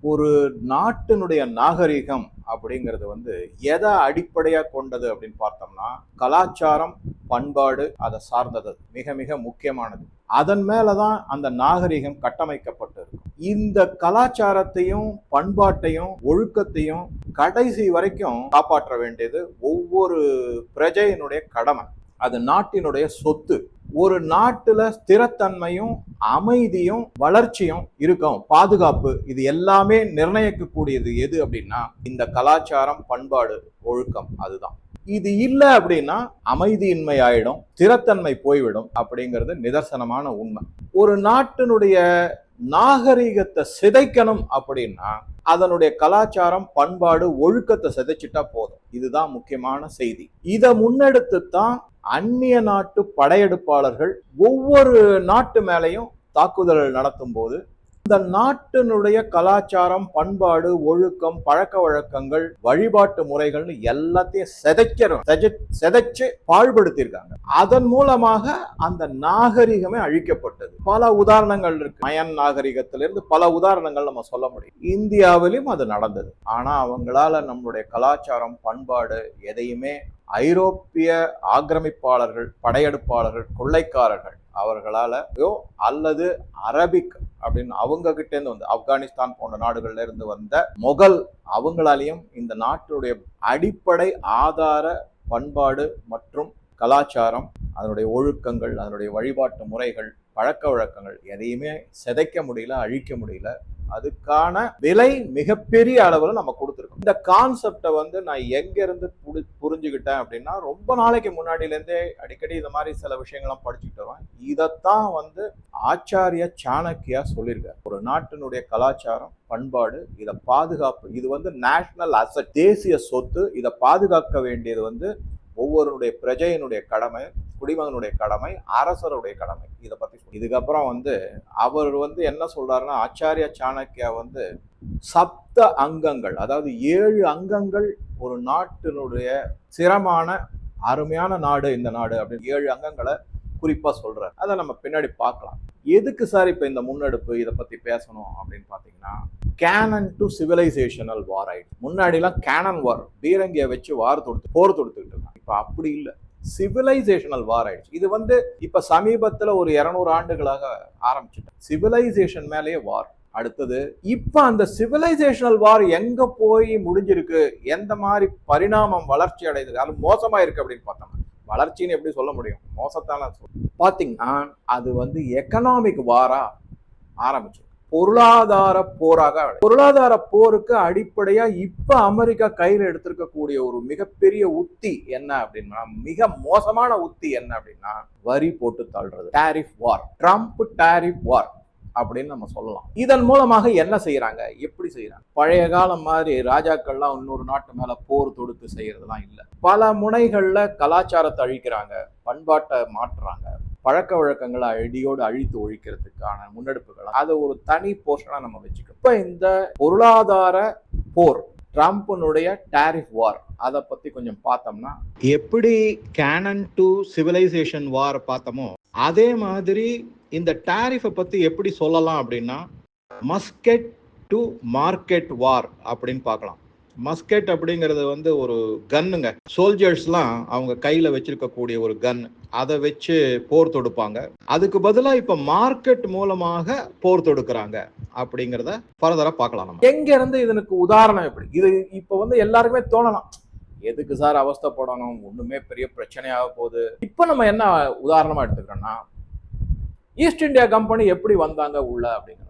ஒரு நாட்டினுடைய நாகரிகம் அப்படிங்கிறது வந்து எதை அடிப்படையா கொண்டது அப்படின்னு பார்த்தோம்னா கலாச்சாரம் பண்பாடு அதை சார்ந்தது. மிக மிக முக்கியமானது. அதன் மேலதான் அந்த நாகரிகம் கட்டமைக்கப்பட்டு இருக்கும் இந்த கலாச்சாரத்தையும் பண்பாட்டையும் ஒழுக்கத்தையும் கடைசி வரைக்கும் காப்பாற்ற வேண்டியது ஒவ்வொரு பிரஜையினுடைய கடமை. அது நாட்டினுடைய சொத்து. ஒரு நாட்டுல ஸ்திரத்தன்மையும் அமைதியும் வளர்ச்சியும் இருக்கும். பாதுகாப்பு இது எல்லாமே நிர்ணயிக்கக்கூடியது எது அப்படின்னா இந்த கலாச்சாரம் பண்பாடு ஒழுக்கம் அதுதான். இது இல்லை அப்படின்னா அமைதியின்மை ஆயிடும் ஸ்திரத்தன்மை போய்விடும் அப்படிங்கிறது நிதர்சனமான உண்மை. ஒரு நாட்டினுடைய நாகரிகத்தை சிதைக்கணும் அப்படின்னா அதனுடைய கலாச்சாரம் பண்பாடு ஒழுக்கத்தை சிதைச்சிட்டா போதும். இதுதான் முக்கியமான செய்தி. இதை முன்னெடுத்து தான் அந்நிய நாட்டு படையெடுப்பாளர்கள் ஒவ்வொரு நாட்டு மேலையும் தாக்குதல் நடத்தும் போது இந்த நாட்டினுடைய கலாச்சாரம் பண்பாடு ஒழுக்கம் பழக்க வழக்கங்கள் வழிபாட்டு முறைகள்னு எல்லாத்தையும் செதைக்கிறோம் செதைச்சு பாழ்படுத்தியிருக்காங்க. அதன் மூலமாக அந்த நாகரிகமே அழிக்கப்பட்டது. பல உதாரணங்கள் இருக்கு. மயன் நாகரிகத்திலிருந்து பல உதாரணங்கள் நம்ம சொல்ல முடியும். இந்தியாவிலும் அது நடந்தது. ஆனா அவங்களால நம்மளுடைய கலாச்சாரம் பண்பாடு எதையுமே ஐரோப்பிய ஆக்கிரமிப்பாளர்கள் படையெடுப்பாளர்கள் கொள்ளைக்காரர்கள் அவர்களாலயோ அல்லது அரபிக் அப்படின்னு அவங்க கிட்டேருந்து வந்து ஆப்கானிஸ்தான் போன்ற நாடுகள்ல இருந்து வந்த மொகல் அவங்களாலையும் இந்த நாட்டுடைய அடிப்படை ஆதார பண்பாடு மற்றும் கலாச்சாரம் அதனுடைய ஒழுக்கங்கள் அதனுடைய வழிபாட்டு முறைகள் பழக்க வழக்கங்கள் எதையுமே சிதைக்க முடியல அழிக்க முடியல. அதுக்கான விலை மிகப்பெரிய அளவில் நம்ம கொடுத்துருக்கோம். இந்த கான்செப்டை வந்து நான் எங்கேருந்து புடி புரிஞ்சுக்கிட்டேன் அப்படின்னா ரொம்ப நாளைக்கு முன்னாடியிலேருந்தே அடிக்கடி இந்த மாதிரி சில விஷயங்கள்லாம் படிச்சுக்கிட்டு வருவேன். இதைத்தான் வந்து ஆச்சாரிய சாணக்கியா சொல்லியிருக்காரு. ஒரு நாட்டினுடைய கலாச்சாரம் பண்பாடு இதை பாதுகாப்பு. இது வந்து நேஷனல் அசட் தேசிய சொத்து. இதை பாதுகாக்க வேண்டியது வந்து ஒவ்வொருடைய பிரஜையினுடைய கடமை குடிமகனுடைய கடமை அரசருடைய கடமை. இதை பற்றி சொல்லி இதுக்கப்புறம் வந்து அவர் வந்து என்ன சொல்றாருன்னா ஆச்சாரிய சாணக்கியா வந்து சப்த அங்கங்கள் அதாவது ஏழு அங்கங்கள் ஒரு நாட்டினுடைய சிரமான அருமையான நாடு இந்த நாடு அப்படின்னு ஏழு அங்கங்களை குறிப்பாக சொல்கிறார் அதை நம்ம பின்னாடி பார்க்கலாம். எதுக்கு சார் இப்போ இந்த முன்னெடுப்பு இதை பற்றி பேசணும் அப்படின்னு பார்த்தீங்கன்னா கேனன் டு சிவிலைசேஷனல் வார் ஆயிடுச்சு. முன்னாடிலாம் கேனன் வார் பீரங்கியை வச்சு வார் தொடுத்து போர் தொடுத்துக்கிட்டு இருந்தாங்க. இப்போ அப்படி இல்லை. சிவிலைசேஷனல் வார் ஆயிடுச்சு. இது வந்து இப்போ சமீபத்தில் ஒரு இரநூறு ஆண்டுகளாக ஆரம்பிச்சுட்டேன் சிவிலைசேஷன் மேலேயே வார் அடுத்தது இப்போ அந்த சிவிலைசேஷனல் வார் எங்கே போய் முடிஞ்சிருக்கு? எந்த மாதிரி பரிணாமம் வளர்ச்சி அடைந்தது அது மோசமாக இருக்குது அப்படின்னு பார்த்தோம்னா வளர்ச்சின்னு எப்படி சொல்ல முடியும்? மோசத்தான பார்த்தீங்கன்னா அது வந்து எக்கனாமிக் வாராக ஆரம்பிச்சு பொருளாதார போராக பொருளாதார போருக்கு அடிப்படையா இப்ப அமெரிக்கா கையில் எடுத்திருக்கக்கூடிய ஒரு மிகப்பெரிய உத்தி என்ன அப்படின்னா மிக மோசமான உத்தி என்ன அப்படின்னா வரி போட்டு தள்ளுறது tariff war Trump tariff war அப்படின்னு நம்ம சொல்லலாம். இதன் மூலமாக என்ன செய்யறாங்க எப்படி செய்யறாங்க பழைய காலம் மாதிரி ராஜாக்கள்லாம் இன்னொரு நாட்டு மேல போர் தொடுத்து செய்யறதுலாம் இல்லை. பல முனைகள்ல கலாச்சாரத்தை அழிக்கிறாங்க பண்பாட்டை மாற்றுறாங்க. பழக்க வழக்கங்களை அடியோடு அழித்து ஒழிக்கிறதுக்கான முன்னெடுப்புகள். அதை ஒரு தனி போர்ஷனா நம்ம வச்சுக்கணும். இப்ப இந்த பொருளாதார போர் ட்ரம்ப்னுடைய டாரிஃப் வார் அதை பத்தி கொஞ்சம் பார்த்தோம்னா எப்படி கேனன் டு சிவிலைசேஷன் வார் பார்த்தோமோ அதே மாதிரி இந்த டாரிஃபை பத்தி எப்படி சொல்லலாம் அப்படின்னா மஸ்கெட் டு மார்க்கெட் வார் அப்படின்னு பார்க்கலாம். மஸ்கெட் அப்படிங்கிறது வந்து ஒரு கன்னுங்க சோல்ஜர்ஸ்லாம் அவங்க கையில் வச்சிருக்கக்கூடிய ஒரு கன் அதை வச்சு போர் தொடுப்பாங்க. அதுக்கு பதிலா இப்போ மார்க்கெட் மூலமாக போர் தொடுக்கிறாங்க அப்படிங்கிறத ஃபர்தரா பார்க்கலாம் நம்ம. எங்க இருந்து இதனுக்கு உதாரணம் எப்படி? இது இப்போ வந்து எல்லாருக்குமே தோணலாம். எதுக்கு சார் அவஸ்தைப்படணும் ஒண்ணுமே பெரிய பிரச்சனையாக போகுது. இப்போ நம்ம என்ன உதாரணமா எடுத்துக்கிறோம்னா ஈஸ்ட் இந்தியா கம்பெனி எப்படி வந்தாங்க உள்ள அப்படிங்கிற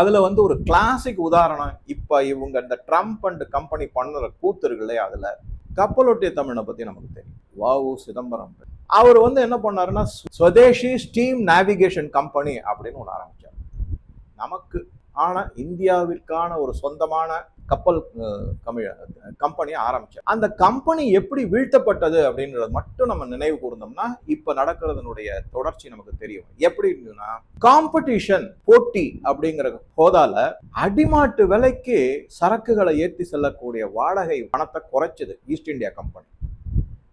அதுல வந்து ஒரு கிளாசிக் உதாரணம். இப்ப இவங்க இந்த ட்ரம்ப் அண்ட் கம்பெனி பண்ணுற கூத்து இருக்கு இல்லையா அதுல. கப்பலொட்டிய தமிழனை பத்தி நமக்கு தெரியும். வாவு சிதம்பரம். அவர் வந்து என்ன பண்ணாருன்னா ஸ்வதேஷி ஸ்டீம் நேவிகேஷன் கம்பெனி அப்படின்னு ஒன்று ஆரம்பிச்சார். நமக்கு. ஆனால் இந்தியாவிற்கான ஒரு சொந்தமான கப்பல் கம்பெனியை ஆரம்பிச்சார். அந்த கம்பெனி எப்படி வீழ்த்தப்பட்டது அப்படின்றத மட்டும் நம்ம நினைவு கூர்ந்தோம்னா இப்ப நடக்கிறதுனுடைய தொடர்ச்சி நமக்கு தெரியும். எப்படி இருந்ததுன்னா காம்படிஷன் போட்டி அப்படிங்கிற போதால அடிமாட்டு விலைக்கு சரக்குகளை ஏற்றி செல்லக்கூடிய வாடகை பணத்தை குறைச்சது East India Company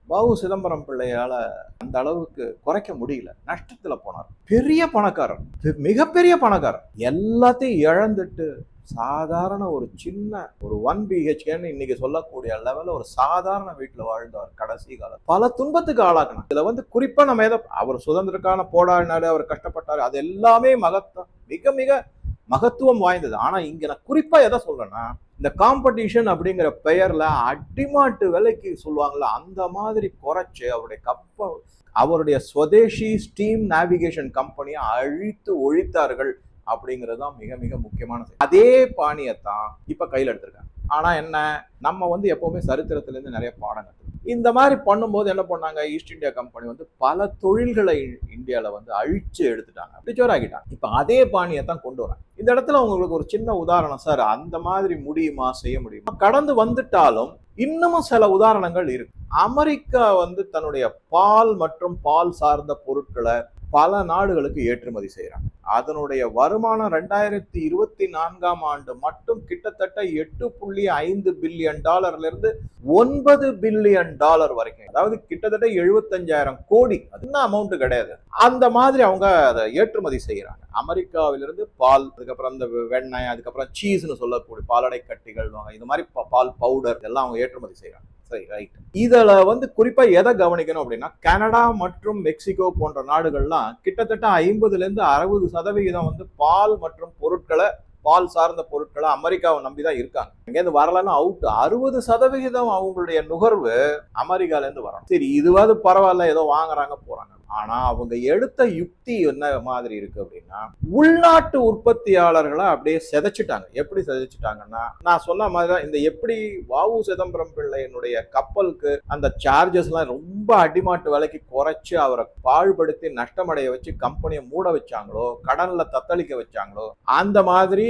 Babu Chidambaram பிள்ளையால அந்த அளவுக்கு குறைக்க முடியல. நஷ்டத்துல போனார். பெரிய பணக்காரர். மிகப்பெரிய பணக்காரர். எல்லாத்தையும் இழந்துட்டு சாதாரண ஒரு சின்ன ஒரு ஒன் பிஹெச்கேன்னு இன்னைக்கு சொல்லக்கூடிய லெவலில் ஒரு சாதாரண வீட்டில் வாழ்ந்தவர் கடைசி காலம் பல துன்பத்துக்கு ஆளாக்கணும் இதுல வந்து குறிப்பா நம்ம எதை அவர் சுதந்திரக்கான போராடினாரு அவர் கஷ்டப்பட்டார் அது எல்லாமே மகத்துவம் மிக மிக மகத்துவம் வாய்ந்தது. ஆனா இங்க நான் குறிப்பா எதை சொல்றேன்னா இந்த காம்படிஷன் அப்படிங்கிற பெயர்ல அடிமாட்டு விலைக்கு சொல்லுவாங்கல்ல அந்த மாதிரி குறைச்சு அவருடைய கப்ப அவருடைய ஸ்வதேசி ஸ்டீம் நேவிகேஷன் கம்பெனியை அழித்து ஒழித்தார்கள் அப்படிங்கிறது தான் மிக மிக முக்கியமான அதே அதே பாணியத்தான் இப்போ கையில் எடுத்திருக்காங்க. ஆனால் என்ன நம்ம வந்து எப்போவுமே சரித்திரத்துலேருந்து நிறைய பாடம் இந்த மாதிரி பண்ணும்போது என்ன பண்ணாங்க? ஈஸ்ட் இந்தியா கம்பெனி வந்து பல தொழில்களை இந்தியாவில் வந்து அழிச்சு எடுத்துட்டாங்க. சுவாராகிட்டான் இப்போ அதே பாணியை தான் கொண்டு வராங்க. இந்த இடத்துல உங்களுக்கு ஒரு சின்ன உதாரணம் சார் அந்த மாதிரி முடியுமா? செய்ய முடியுமா? கடந்து வந்துட்டாலும் இன்னமும் சில உதாரணங்கள் இருக்கு. அமெரிக்கா வந்து தன்னுடைய பால் மற்றும் பால் சார்ந்த பொருட்களை பல நாடுகளுக்கு ஏற்றுமதி செய்கிறாங்க அதனுடைய வருமானம் ரெண்டாயிரத்தி இருபத்தி நான்காம் ஆண்டு மட்டும் கிட்டத்தட்ட எட்டு புள்ளி ஐந்து பில்லியன் டாலர்ல இருந்து ஒன்பது பில்லியன் டாலர் வரைக்கும். அதாவது கிட்டத்தட்ட எழுபத்தஞ்சாயிரம் கோடி. அது என்ன அமௌண்ட் கிடையாது. அந்த மாதிரி அவங்க அதை ஏற்றுமதி செய்யறாங்க. அமெரிக்காவிலிருந்து பால் அதுக்கப்புறம் இந்த வெண்ணெய் அதுக்கப்புறம் சீஸ்னு சொல்லக்கூடிய பாலடை கட்டிகள் இது மாதிரி பால் பவுடர் இதெல்லாம் அவங்க ஏற்றுமதி செய்யறாங்க. சரி ரைட் இதில் வந்து குறிப்பா எதை கவனிக்கணும் அப்படின்னா கனடா மற்றும் மெக்சிகோ போன்ற நாடுகள்லாம் கிட்டத்தட்ட ஐம்பதுல இருந்து அறுபது சதவிகிதம் வந்து பால் மற்றும் பொருட்களை பால் சார்ந்த பொருட்களை அமெரிக்காவை நம்பி தான் இருக்காங்க. இங்கேருந்து வரலன்னா அவுட் அறுபது சதவிகிதம் அவங்களுடைய நுகர்வு அமெரிக்கால இருந்து வரணும் சரி இதுவாது பரவாயில்ல ஏதோ வாங்குறாங்க போறாங்க. ஆனா அவங்க எடுத்த யுக்தி என்ன மாதிரி இருக்கு அப்படின்னா உள்நாட்டு உற்பத்தியாளர்களை அப்படியே சிதைச்சிட்டாங்க. எப்படி சிதைச்சிட்டாங்கன்னா நான் சொன்ன மாதிரி தான் இந்த எப்படி வாவு சிதம்பரம் பிள்ளையினுடைய கப்பலுக்கு அந்த சார்ஜஸ் எல்லாம் ரொம்ப அடிமாட்டு விலைக்கு குறைச்சு அவரை பாழ்படுத்தி நஷ்டமடைய வச்சு கம்பெனியை மூட வச்சாங்களோ கடன்ல தத்தளிக்க வச்சாங்களோ அந்த மாதிரி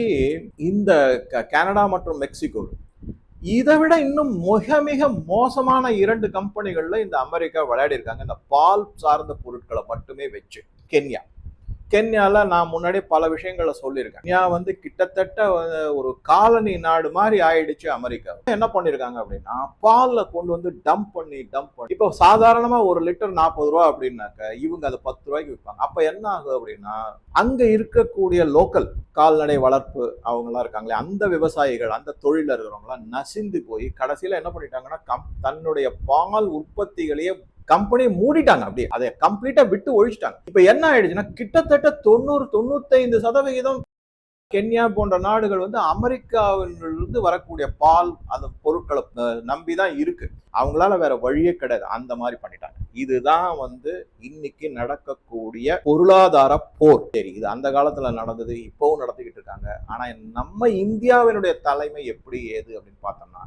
இந்த கனடா மற்றும் மெக்சிகோ இதை விட இன்னும் மிக மிக மோசமான இரண்டு கம்பெனிகள்ல இந்த அமெரிக்கா விளையாடி இருக்காங்க இந்த பால் சார்ந்த பொருட்களை மட்டுமே வச்சு. கென்யா. கென்யாவில் நான் முன்னாடி பல விஷயங்களை சொல்லியிருக்கேன். கென்யா வந்து கிட்டத்தட்ட ஒரு காலனி நாடு மாதிரி ஆயிடுச்சு அமெரிக்கா. என்ன பண்ணியிருக்காங்க அப்படின்னா பாலில் கொண்டு வந்து டம்ப் பண்ணி டம்ப் பண்ணி. இப்போ சாதாரணமாக ஒரு லிட்டர் நாற்பது ரூபா அப்படின்னாக்க இவங்க அதை பத்து ரூபாய்க்கு விற்பாங்க. அப்போ என்ன ஆகுது அப்படின்னா அங்கே இருக்கக்கூடிய லோக்கல் கால்நடை வளர்ப்பு அவங்களாம் இருக்காங்களே அந்த விவசாயிகள் அந்த தொழில இருக்கிறவங்களாம் நசிந்து போய் கடைசியில் என்ன பண்ணிட்டாங்கன்னா கம் தன்னுடைய பால் உற்பத்திகளையே கம்பெனியை மூடிட்டாங்க அப்படியே. அதை கம்ப்ளீட்டா விட்டு ஒழிச்சிட்டாங்க. இப்ப என்ன ஆயிடுச்சுன்னா கிட்டத்தட்ட தொண்ணூறு தொண்ணூத்தைந்து சதவிகிதம் கென்யா போன்ற நாடுகள் வந்து அமெரிக்காவிலிருந்து வரக்கூடிய பால் அந்த பொருட்களை நம்பி நம்பிதான் இருக்கு. அவங்களால வேற வழியே கிடையாது. அந்த மாதிரி பண்ணிட்டாங்க. இதுதான் வந்து இன்னைக்கு நடக்கக்கூடிய பொருளாதார போர். சரி இது அந்த காலத்துல நடந்தது இப்பவும் நடத்திக்கிட்டு இருக்காங்க. ஆனா நம்ம இந்தியாவினுடைய தலைமை எப்படி ஏது அப்படின்னு பார்த்தோம்னா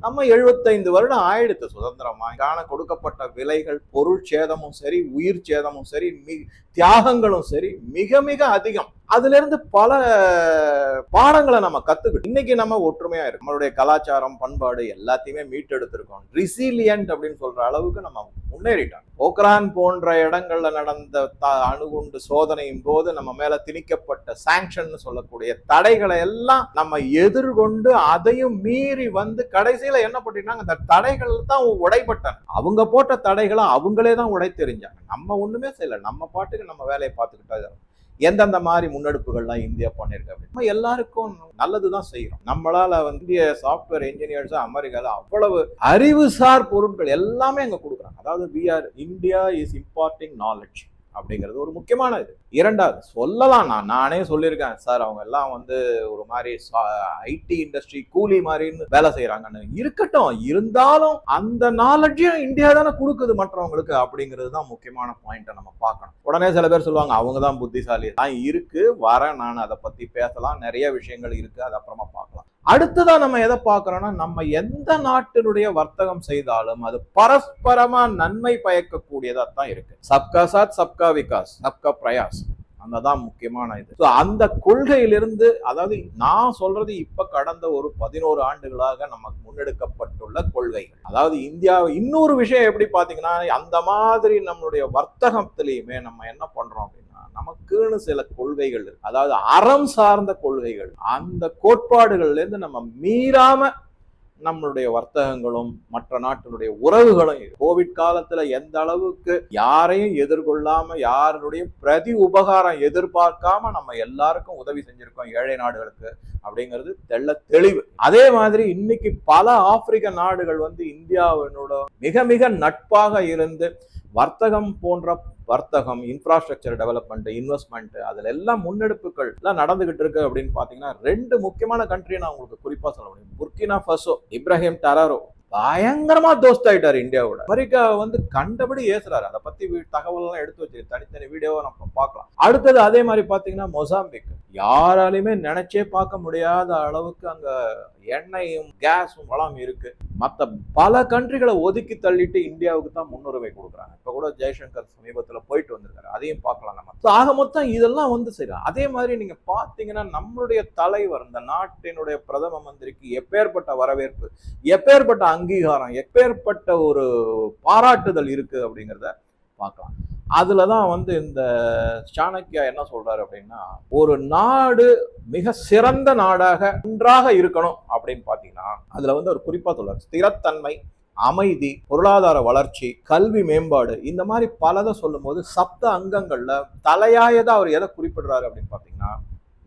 நம்ம எழுபத்தைந்து வருடம் ஆயிடுத்து சுதந்திரமா. காண கொடுக்கப்பட்ட விலைகள் பொருள் சேதமும் சரி உயிர் சேதமும் சரி மி தியாகங்களும் சரி மிக மிக அதிகம். அதுல இருந்து பல பாடங்களை நம்ம கத்துக்கிட்டோம். இன்னைக்கு நம்ம ஒற்றுமையா இருக்கு நம்மளுடைய கலாச்சாரம் பண்பாடு எல்லாத்தையுமே மீட்டெடுத்திருக்கோம். ரிசிலியன்ட் அப்படின்னு சொல்ற அளவுக்கு நம்ம முன்னேறிட்டோம். போக்ரான் போன்ற இடங்கள்ல நடந்த த- அணுகுண்டு சோதனையின் போது நம்ம மேல திணிக்கப்பட்ட சாங்ஷன் சொல்லக்கூடிய தடைகளை எல்லாம் நம்ம எதிர்கொண்டு அதையும் மீறி வந்து கடைசியில என்ன பண்ணிட்டாங்க? அந்த தடைகள் தான் உடைபட்டன. அவங்க போட்ட தடைகளை அவங்களே தான் உடைத்தெறிஞ்சாங்க. நம்ம ஒண்ணுமே செய்யல. நம்ம பாட்டுக்கு நம்ம வேலையை பார்த்துக்கிட்டா எந்தெந்த மாதிரி முன்னெடுப்புகள்லாம் இந்தியா பண்ணியிருக்கு அப்படின்னு. நம்ம எல்லாருக்கும் நல்லதுதான் செய்யறோம். நம்மளால வந்து இந்திய சாஃப்ட்வேர் இன்ஜினியர்ஸ் அமெரிக்கால அவ்வளவு அறிவுசார் பொருட்கள் எல்லாமே அங்க கொடுக்குறாங்க. அதாவது we are India is imparting knowledge அப்படிங்கிறது ஒரு முக்கியமான இது. இரண்டாவது சொல்லலாம். நான் நானே சொல்லியிருக்கேன் சார் அவங்க எல்லாம் வந்து ஒரு மாதிரி ஐடி இண்டஸ்ட்ரி கூலி மாதிரின்னு வேலை செய்யறாங்கன்னு இருக்கட்டும் இருந்தாலும் அந்த நாலேஜையும் இந்தியா தானே கொடுக்குது மற்றவங்களுக்கு அப்படிங்கிறது தான் முக்கியமான பாயிண்ட்டை நம்ம பார்க்கணும். உடனே சில பேர் சொல்லுவாங்க அவங்க தான் புத்திசாலி. தான் இருக்கு. வரேன் நான். அதை பத்தி பேசலாம். நிறைய விஷயங்கள் இருக்கு. அது அப்புறமா பார்க்கலாம். அடுத்ததா நம்ம எதை பார்க்கறோம்னா நம்ம எந்த நாட்டினுடைய வர்த்தகம் செய்தாலும் அது பரஸ்பரமா நன்மை பயக்கக்கூடியதா தான் இருக்கு. சப்கா சாத் சப்கா விகாஸ் சப்கா பிரயாஸ். அந்த தான் முக்கியமான இது. ஸோ அந்த கொள்கையிலிருந்து அதாவது நான் சொல்றது இப்ப கடந்த ஒரு பதினோரு ஆண்டுகளாக நமக்கு முன்னெடுக்கப்பட்டுள்ள கொள்கைகள் அதாவது இந்தியா இன்னொரு விஷயம் எப்படி பாத்தீங்கன்னா அந்த மாதிரி நம்மளுடைய வர்த்தகத்திலையுமே நம்ம என்ன பண்றோம் அப்படின்னா நமக்குன்னு சில கொள்கைகள் அதாவது அறம் சார்ந்த கொள்கைகள். அந்த கோட்பாடுகள்ல இருந்து நம்ம மீறாம நம்மளுடைய வர்த்தகங்களும் மற்ற நாட்டினுடைய உறவுகளும் கோவிட் காலத்துல எந்த அளவுக்கு யாரையும் எதிர்கொள்ளாம யாருடைய பிரதி உபகாரம் எதிர்பார்க்காம நம்ம எல்லாருக்கும் உதவி செஞ்சிருக்கோம் ஏழை நாடுகளுக்கு அப்படிங்கிறது தெள்ள தெளிவு. அதே மாதிரி இன்னைக்கு பல ஆப்பிரிக்க நாடுகள் வந்து இந்தியாவினோட மிக மிக நட்பாக இருந்து வர்த்தகம் போன்ற வர்த்தகம் இன்ஃப்ராஸ்ட்ரக்சர் டெவலப்மெண்ட் இன்வெஸ்ட்மெண்ட் அதில் எல்லாம் முன்னெடுப்புகள் எல்லாம் நடந்துகிட்டு இருக்கு அப்படின்னு பார்த்தீங்கன்னா ரெண்டு முக்கியமான கண்ட்ரியை நான் உங்களுக்கு குறிப்பாக சொல்ல முடியும். புர்கினா ஃபசோ இப்ராஹிம் டராரோ பயங்கரமா தோஸ்த் ஆயிட்டாரு இந்தியாவோட. அமெரிக்கா வந்து கண்டபடி ஏசுறாரு. அதை பத்தி தகவல் எல்லாம் எடுத்து வச்சிருக்கு. தனித்தனி வீடியோவை நம்ம பார்க்கலாம். அடுத்தது அதே மாதிரி பாத்தீங்கன்னா மொசாம்பிக். யாராலையுமே நினைச்சே பார்க்க முடியாத அளவுக்கு அங்க எண்ணெயும் கேஸும் வளம் இருக்கு. மற்ற பல கண்ட்ரிகளை ஒதுக்கி தள்ளிட்டு இந்தியாவுக்கு தான் முன்னுரிமை கொடுக்குறாங்க. இப்போ கூட ஜெய்சங்கர் சமீபத்தில் போயிட்டு வந்திருக்காரு. அதையும் பார்க்கலாம் நம்ம. ஆக மொத்தம் இதெல்லாம் வந்து சரி. அதே மாதிரி நீங்க பார்த்தீங்கன்னா நம்மளுடைய தலைவர் இந்த நாட்டினுடைய பிரதம மந்திரிக்கு எப்பேற்பட்ட வரவேற்பு எப்பேற்பட்ட அங்கீகாரம் எப்பேற்பட்ட ஒரு பாராட்டுதல் இருக்கு அப்படிங்கிறத பார்க்கலாம். அதில் தான் வந்து இந்த சாணக்கியா என்ன சொல்கிறாரு அப்படின்னா ஒரு நாடு மிக சிறந்த நாடாக ஒன்றாக இருக்கணும் அப்படின்னு பார்த்தீங்கன்னா அதில் வந்து ஒரு குறிப்பாக சொல்கிறார் ஸ்திரத்தன்மை அமைதி பொருளாதார வளர்ச்சி கல்வி மேம்பாடு இந்த மாதிரி பலதை சொல்லும்போது சப்த அங்கங்கள்ல தலையாயதா அவர் எதை குறிப்பிடுறாரு அப்படின்னு பாத்தீங்கன்னா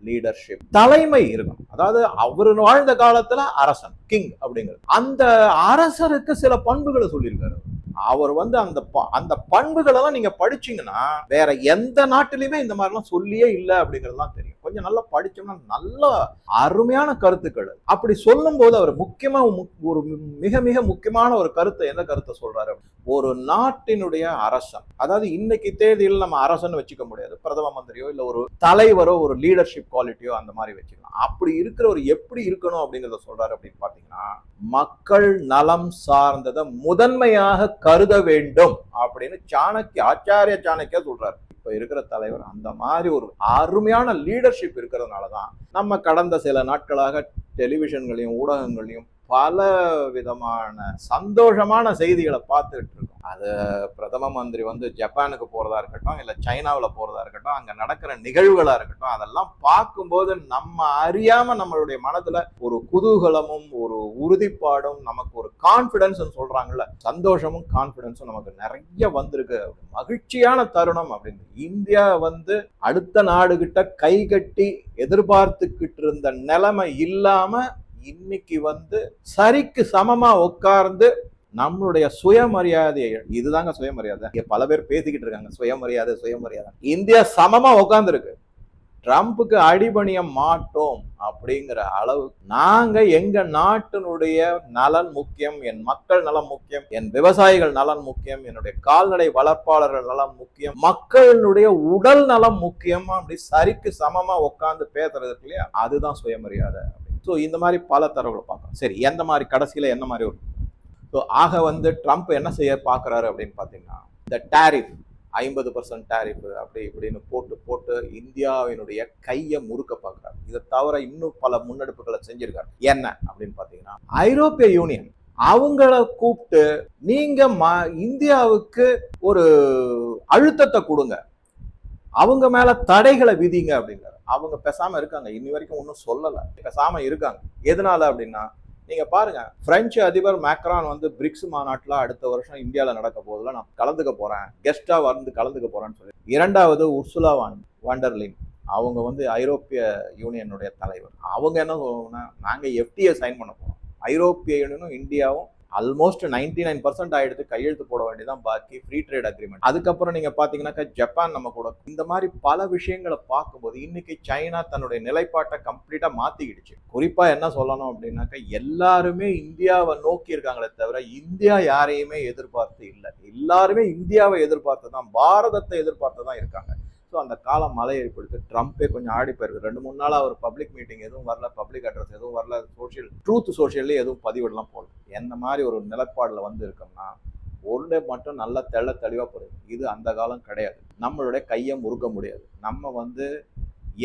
லீடர்ஷிப் தலைமை இருக்கணும். அதாவது அவர் வாழ்ந்த காலத்துல அரசன் கிங் அப்படிங்கிறது அந்த அரசருக்கு சில பண்புகளை சொல்லியிருக்காரு. அவர் வந்து அந்த ப- அந்த பண்புகளை எல்லாம் நீங்க படிச்சீங்கன்னா வேற எந்த நாட்டிலுமே இந்த மாதிரிலாம் சொல்லியே இல்லை அப்படிங்கிறதுலாம் தெரியும். கொஞ்சம் நல்லா படிச்சோம்னா நல்ல அருமையான கருத்துக்கள். அப்படி சொல்லும் போது அவர் முக்கியமா மு- ஒரு மிக மிக முக்கியமான ஒரு கருத்தை எந்த கருத்தை சொல்றாரு ஒரு நாட்டினுடைய அரசன் அதாவது இன்னைக்கு தேதியில் நம்ம அரசன் வச்சுக்க முடியாது. பிரதம மந்திரியோ இல்ல ஒரு தலைவரோ ஒரு லீடர்ஷிப் குவாலிட்டியோ அந்த மாதிரி வச்சுக்கலாம். அப்படி இருக்கிறவர் எப்படி இருக்கணும் அப்படிங்கறத சொல்றாரு அப்படின்னு பாத்தீங்கன்னா மக்கள் நலம் சார்ந்ததை முதன்மையாக கருத வேண்டும் அப்படின்னு சாணக்கிய ஆச்சாரிய சாணக்கியா சொல்றாரு. இப்போ இருக்கிற தலைவர் அந்த மாதிரி ஒரு அருமையான லீடர்ஷிப் இருக்கிறதுனாலதான் நம்ம கடந்த சில நாட்களாக டெலிவிஷன்களையும் ஊடகங்களையும் பல விதமான சந்தோஷமான செய்திகளை பார்த்துக்கிட்டு இருக்கோம் அது பிரதம மந்திரி வந்து ஜப்பானுக்கு போறதா இருக்கட்டும் இல்ல சைனாவில் போறதா இருக்கட்டும் அங்க நடக்கிற நிகழ்வுகளா இருக்கட்டும் அதெல்லாம் பார்க்கும்போது நம்ம அறியாம நம்மளுடைய மனதுல ஒரு குதூகலமும் ஒரு உறுதிப்பாடும் நமக்கு ஒரு கான்பிடன்ஸ் சொல்றாங்கல்ல சந்தோஷமும் கான்பிடன்ஸும் நமக்கு நிறைய வந்திருக்கு. மகிழ்ச்சியான தருணம் அப்படின்னு. இந்தியா வந்து அடுத்த நாடுகிட்ட கை கட்டி எதிர்பார்த்துக்கிட்டு இருந்த நிலைமை இல்லாம இன்னைக்கு வந்து சரிக்கு சமமா உட்கார்ந்து நம்மளுடைய சுயமரியாதையை இதுதாங்க சுயமரியாதை. இங்க பல பேர் பேசிக்கிட்டு இருக்காங்க. சுயமரியாதை சுயமரியாதை. இந்தியா சமமா உட்காந்துருக்கு ட்ரம்ப்புக்கு அடிபணிய மாட்டோம் அப்படிங்கிற அளவு. நாங்க எங்க நாட்டினுடைய நலன் முக்கியம் என் மக்கள் நலம் முக்கியம் என் விவசாயிகள் நலன் முக்கியம் என்னுடைய கால்நடை வளர்ப்பாளர்கள் நலம் முக்கியம் மக்களினுடைய உடல் நலம் முக்கியம் அப்படி சரிக்கு சமமா உட்காந்து பேசுறது இல்லையா? அதுதான் சுயமரியாதை. ஸோ இந்த மாதிரி பல தரவுகளை பார்க்கலாம். சரி எந்த மாதிரி கடைசியில் என்ன மாதிரி வரும்? ஸோ ஆக வந்து ட்ரம்ப் என்ன செய்ய பார்க்கறாரு அப்படின்னு பார்த்தீங்கன்னா இந்த டேரிஃப் ஐம்பது பர்சன்ட் டேரிஃப் அப்படி இப்படின்னு போட்டு போட்டு இந்தியாவினுடைய கையை முறுக்க பார்க்கறாரு. இதை தவிர இன்னும் பல முன்னெடுப்புகளை செஞ்சிருக்காரு. என்ன அப்படின்னு பார்த்தீங்கன்னா ஐரோப்பிய யூனியன் அவங்கள கூப்பிட்டு நீங்க ம இந்தியாவுக்கு ஒரு அழுத்தத்தை கொடுங்க. அவங்க மேல தடைகளை விதிங்க அப்படிங்கிறார். அவங்க பெசாமல் இருக்காங்க. இன்னி வரைக்கும் ஒன்றும் சொல்லலை. பெசாமல் இருக்காங்க. எதனால அப்படின்னா நீங்கள் பாருங்க. பிரெஞ்சு அதிபர் மேக்ரான் வந்து பிரிக்ஸ் மாநாட்டில் அடுத்த வருஷம் இந்தியாவில் நடக்க போதில் நான் கலந்துக்க போகிறேன் கெஸ்ட்டாக வந்து கலந்துக்க போகிறேன்னு சொல்லி. இரண்டாவது உர்சுலா வான் வாண்டர்லின் அவங்க வந்து ஐரோப்பிய யூனியனுடைய தலைவர். அவங்க என்ன சொல்லுவாங்கன்னா நாங்கள் எஃப்டிஏ சைன் பண்ண போகிறோம் ஐரோப்பிய யூனியனும் இந்தியாவும் ஆல்மோஸ்ட் நைன்டி நைன் பர்சன்ட் ஆயிடுத்து கையெழுத்து போட வேண்டியதான் பாக்கி ஃப்ரீ ட்ரேட் அக்ரிமெண்ட் அதுக்கப்புறம் நீங்க பாத்தீங்கன்னாக்கா ஜப்பான் நம்ம கூட இந்த மாதிரி பல விஷயங்களை பார்க்கும்போது இன்னைக்கு சைனா தன்னுடைய நிலைப்பாட்டை கம்ப்ளீட்டா மாத்திக்கிடுச்சு. குறிப்பா என்ன சொல்லணும் அப்படின்னாக்கா எல்லாருமே இந்தியாவை நோக்கி இருக்காங்களே தவிர இந்தியா யாரையுமே எதிர்பார்த்து இல்லை. எல்லாருமே இந்தியாவை எதிர்பார்த்து தான் பாரதத்தை எதிர்பார்த்து தான் இருக்காங்க. ஸோ அந்த காலம் மலை ஏற்படுத்து ட்ரம்ப்பே கொஞ்சம் ஆடி போயிருக்கு ரெண்டு மூணு நாள் அவர் பப்ளிக் மீட்டிங் எதுவும் வரல பப்ளிக் அட்ரஸ் எதுவும் வரல சோஷியல் ட்ரூத் சோஷியல்லே எதுவும் பதிவிடலாம் போகல என்ன மாதிரி ஒரு நிலப்பாடில் வந்து இருக்கோம்னா ஒன்று மட்டும் நல்லா தெள்ள தெளிவாக போடுது இது அந்த காலம் கிடையாது. நம்மளுடைய கையை முறுக்க முடியாது. நம்ம வந்து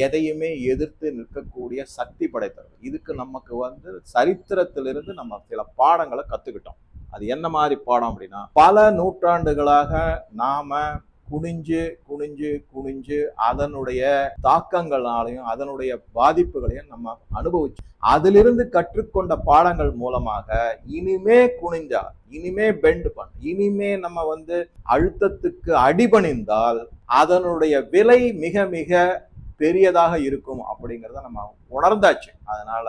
எதையுமே எதிர்த்து நிற்கக்கூடிய சக்தி படைத்தவர்கள் இதுக்கு நமக்கு வந்து சரித்திரத்திலிருந்து நம்ம சில பாடங்களை கற்றுக்கிட்டோம் அது என்ன மாதிரி பாடம் அப்படின்னா பல நூற்றாண்டுகளாக நாம் குனிஞ்சு குனிஞ்சு குனிஞ்சு அதனுடைய தாக்கங்களாலையும் அதனுடைய பாதிப்புகளையும் நம்ம அனுபவிச்சு அதிலிருந்து கற்றுக்கொண்ட பாடங்கள் மூலமாக இனிமே குனிஞ்சா இனிமே பெண்ட் பண்ண இனிமே நம்ம வந்து அழுத்தத்துக்கு அடிபணிந்தால் அதனுடைய விலை மிக மிக பெரியதாக இருக்கும் அப்படிங்கிறத நம்ம உணர்ந்தாச்சு. அதனால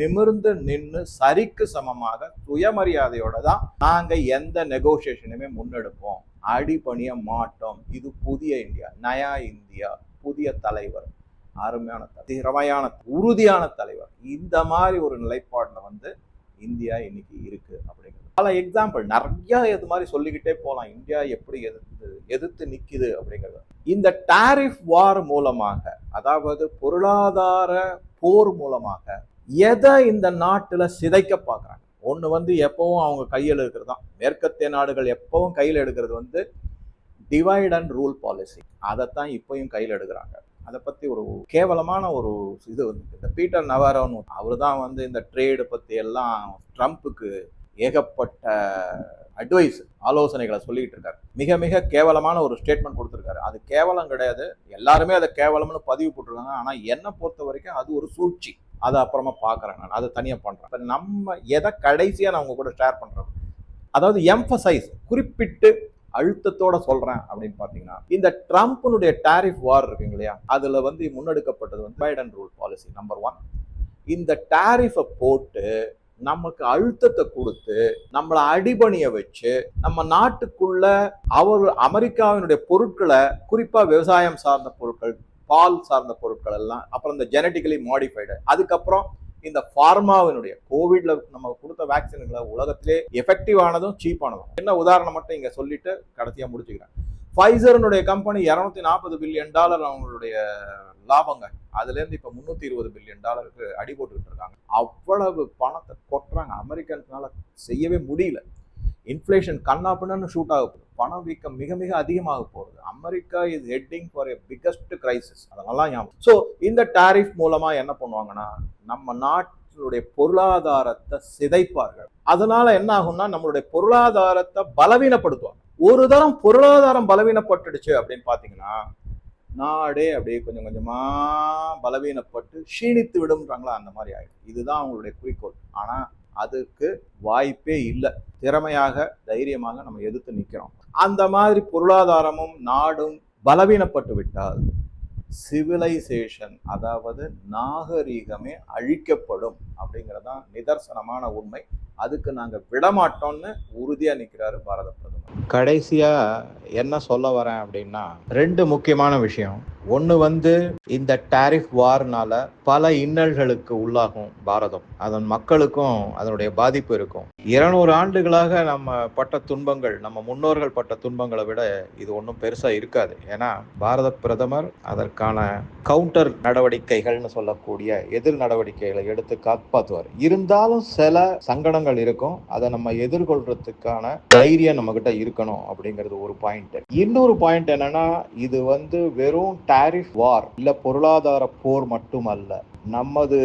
நிமிர்ந்து நின்று சரிக்கு சமமாக சுயமரியாதையோட தான் நாங்க எந்த நெகோசியேஷனுமே முன்னெடுப்போம். அடிபணிய மாட்டோம். இது புதிய இந்தியா. நயா இந்தியா. புதிய தலைவர். அருமையான திறமையான உறுதியான தலைவர். இந்த மாதிரி ஒரு நிலைப்பாட்டில் வந்து இந்தியா இன்னைக்கு இருக்கு அப்படிங்கிறது. பல எக்ஸாம்பிள் நிறைய இது மாதிரி சொல்லிக்கிட்டே போகலாம் இந்தியா எப்படி எதிர்த்து எதிர்த்து நிற்கிது அப்படிங்கிறது. இந்த டாரிஃப் வார் மூலமாக அதாவது பொருளாதார போர் மூலமாக எதை இந்த நாட்டில் சிதைக்க பார்க்குறாங்க? ஒன்று வந்து எப்பவும் அவங்க கையில் இருக்கிறது தான் மேற்கத்திய நாடுகள் எப்பவும் கையில் எடுக்கிறது வந்து டிவைட் அண்ட் ரூல் பாலிசி அதைத்தான் இப்பயும் கையில் எடுக்கிறாங்க. அதை பற்றி ஒரு கேவலமான ஒரு இது வந்து இந்த பீட்டர் நவாரோன்னு அவர் தான் வந்து இந்த ட்ரேடு பற்றி எல்லாம் ட்ரம்ப்புக்கு ஏகப்பட்ட அட்வைஸ் ஆலோசனைகளை சொல்லிக்கிட்டு இருக்காரு. மிக மிக கேவலமான ஒரு ஸ்டேட்மெண்ட் கொடுத்துருக்காரு. அது கேவலம் கிடையாது. எல்லாருமே அதை கேவலம்னு பதிவு போட்டிருக்காங்க. ஆனால் என்னை பொறுத்த வரைக்கும் அது ஒரு சூழ்ச்சி. அதை அப்புறமா பார்க்குறேன் நான். அதை தனியாக பண்ணுறேன் இப்போ நம்ம எதை கடைசியாக நான் உங்க கூட ஷேர் பண்ணுறோம் அதாவது எம்பசைஸ் குறிப்பிட்டு அழுத்தத்தோட சொல்றேன் அப்படின்னு பாத்தீங்கன்னா இந்த ட்ரம்ப்னுடைய டாரிஃப் வார் இருக்குங்க இல்லையா? அதுல வந்து முன்னெடுக்கப்பட்டது வந்து Biden rule policy number one இந்த டாரிஃபை போட்டு நமக்கு அழுத்தத்தை கொடுத்து நம்மளை அடிபணிய வச்சு நம்ம நாட்டுக்குள்ள அவர் அமெரிக்காவினுடைய பொருட்களை குறிப்பா விவசாயம் சார்ந்த பொருட்கள் பால் சார்ந்த பொருட்கள் எல்லாம் அப்புறம் இந்த ஜெனட்டிக்கலி மாடிஃபைடு அதுக்கப்புறம் இந்த ஃபார்மாவினுடைய கோவிட்ல நம்ம கொடுத்த வேக்சின்களை உலகத்திலே எஃபெக்டிவானதும் சீப்பானதும் என்ன உதாரணம் மட்டும் இங்க சொல்லிட்டு கடைசியா முடிச்சுக்கிறேன். ஃபைசர்னுடைய கம்பெனி இரநூத்தி நாற்பது பில்லியன் டாலர் அவங்களுடைய லாபங்க. அதுலேருந்து இப்போ முந்நூற்றி இருபது பில்லியன் டாலருக்கு அடி போட்டுக்கிட்டு இருக்காங்க. அவ்வளவு பணத்தை கொட்டுறாங்க. அமெரிக்கன்ஸ்னால செய்யவே முடியல. இன்ஃப்ளேஷன் கண்ணாப்புன்னு ஷூட் ஆக போகுது. பணவீக்கம் மிக மிக அதிகமாக போகுது. America is heading for a biggest crisis அதெல்லாம் ஞாபகம். ஸோ இந்த டாரிஃப் மூலமாக என்ன பண்ணுவாங்கன்னா நம்ம நாட்டினுடைய பொருளாதாரத்தை சிதைப்பார்கள். அதனால என்ன ஆகும்னா நம்மளுடைய பொருளாதாரத்தை பலவீனப்படுத்துவாங்க. ஒரு தரம் பொருளாதாரம் பலவீனப்பட்டுடுச்சு அப்படின்னு பார்த்தீங்கன்னா நாடே அப்படியே கொஞ்சம் கொஞ்சமாக பலவீனப்பட்டு க்ஷீணித்து விடும்ன்றாங்களா? அந்த மாதிரி ஆகிடும் இதுதான் அவங்களுடைய குறிக்கோள். ஆனால் அதுக்கு வாய்ப்பே இல்லை. திறமையாக தைரியமாக நம்ம எதிர்த்து நிற்கிறோம் அந்த மாதிரி பொருளாதாரமும் நாடும் பலவீனப்பட்டு விட்டால் சிவிலைசேஷன் அதாவது நாகரீகமே அழிக்கப்படும் அப்படிங்கிறதான் நிதர்சனமான உண்மை. அதுக்கு நாங்கள் விடமாட்டோம்னு உறுதியாக நிற்கிறாரு பாரத பிரதமர். கடைசியாக என்ன சொல்ல வரேன் அப்படின்னா ரெண்டு முக்கியமான விஷயம். ஒன்று வந்து இந்த டாரிஃப் வார்னால பல இன்னல்களுக்கு உள்ளாகும் பாரதம். அதன் மக்களுக்கும் அதனுடைய பாதிப்பு இருக்கும். இருநூறு ஆண்டுகளாக நம்ம பட்ட துன்பங்கள் நம்ம முன்னோர்கள் பட்ட துன்பங்களை விட இது ஒன்றும் பெருசா இருக்காது. ஏன்னா பாரத பிரதமர் அதற்கான கவுண்டர் நடவடிக்கைகள்னு சொல்லக்கூடிய எதிர் நடவடிக்கைகளை எடுத்து காப்பாற்றுவார் இருந்தாலும் சில சங்கடங்கள் இருக்கும். அதை நம்ம எதிர்கொள்றதுக்கான தைரியம் நம்ம கிட்ட இருக்கணும் அப்படிங்கிறது ஒரு பாயிண்ட் இன்னொரு பாயிண்ட் என்னன்னா இது வந்து வெறும் டாரிஃப் வார் இல்ல பொருளாதார போர் மட்டுமல்ல நமது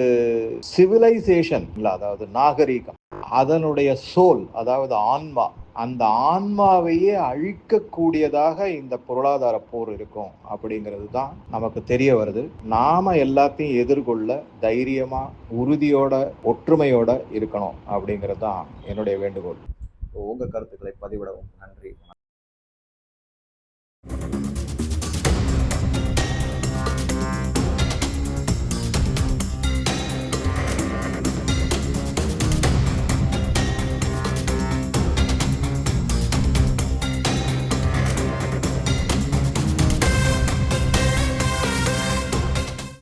சிவிலைசேஷன் இல்ல அதாவது நாகரீகம் அதனுடைய சோல் அதாவது ஆன்மா அந்த ஆன்மாவையே அழிக்கக்கூடியதாக இந்த பொருளாதார போர் இருக்கும் அப்படிங்கிறது தான் நமக்கு தெரிய வருது. நாம எல்லாத்தையும் எதிர்கொள்ள தைரியமா உறுதியோட ஒற்றுமையோட இருக்கணும் அப்படிங்கிறது தான் என்னுடைய வேண்டுகோள். உங்க கருத்துக்களை பதிவிடவும் நன்றி.